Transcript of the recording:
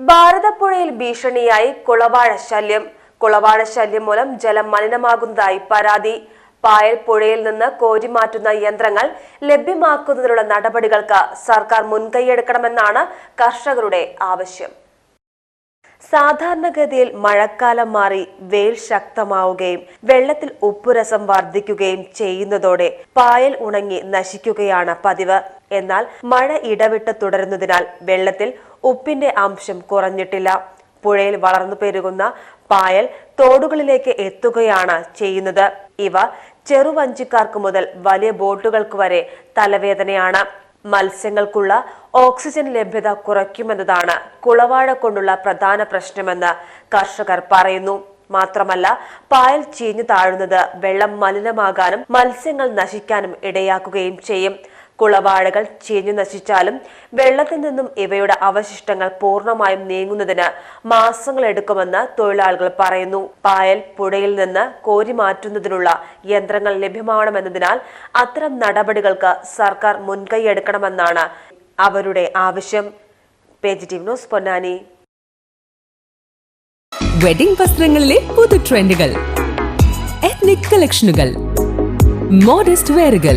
ഭാരതപ്പുഴയിൽ ഭീഷണിയായി കുളവാഴ ശല്യം. കുളവാഴ ശല്യം മൂലം ജലം മലിനമാകുന്നതായി പരാതി. പായൽ പുഴയിൽ നിന്ന് കോരിമാറ്റുന്ന യന്ത്രങ്ങൾ ലഭ്യമാക്കുന്നതിനുള്ള നടപടികൾക്ക് സർക്കാർ മുൻകൈയെടുക്കണമെന്നാണ് കർഷകരുടെ ആവശ്യം. സാധാരണഗതിയിൽ മഴക്കാലം മാറി വെയിൽ ശക്തമാവുകയും വെള്ളത്തിൽ ഉപ്പുരസം വർദ്ധിക്കുകയും ചെയ്യുന്നതോടെ പായൽ ഉണങ്ങി നശിക്കുകയാണ് പതിവ്. എന്നാൽ മഴ ഇടവിട്ട് തുടരുന്നതിനാൽ വെള്ളത്തിൽ ഉപ്പിന്റെ അംശം കുറഞ്ഞിട്ടില്ല. പുഴയിൽ വളർന്നു പെരുകുന്ന പായൽ തോടുകളിലേക്ക് എത്തുകയാണ് ചെയ്യുന്നത്. ഇവ ചെറുവഞ്ചിക്കാർക്ക് മുതൽ വലിയ ബോട്ടുകൾക്ക് വരെ തലവേദനയാണ്. മത്സ്യങ്ങൾക്കുള്ള ഓക്സിജൻ ലഭ്യത കുറയ്ക്കുമെന്നതാണ് കുളവാഴ കൊണ്ടുള്ള പ്രധാന പ്രശ്നമെന്ന് കർഷകർ പറയുന്നു. മാത്രമല്ല പായൽ ചീഞ്ഞു താഴുന്നത് വെള്ളം മലിനമാകാനും മത്സ്യങ്ങൾ നശിക്കാനും ഇടയാക്കുകയും ചെയ്യും. കുളവാഴകൾ ചീഞ്ഞു നശിച്ചാലും വെള്ളത്തിൽ നിന്നും ഇവയുടെ അവശിഷ്ടങ്ങൾ പൂർണമായും നീങ്ങുന്നതിന് മാസങ്ങളെടുക്കുമെന്ന് തൊഴിലാളികൾ പറയുന്നു. പായൽ പുഴയിൽ നിന്ന് കോരി മാറ്റുന്നതിനുള്ള യന്ത്രങ്ങൾ ലഭ്യമാവണമെന്നതിനാൽ അത്തരം നടപടികൾക്ക് സർക്കാർ മുൻകൈയെടുക്കണമെന്നാണ് അവരുടെ ആവശ്യം. ന്യൂസ് പൊന്നാനി. വെഡിംഗ് വസ്ത്രങ്ങളിലെ പുതു ട്രെൻഡുകൾ എത്നിക് കളക്ഷനുകൾ മോഡസ്റ്റ് വെയറുകൾ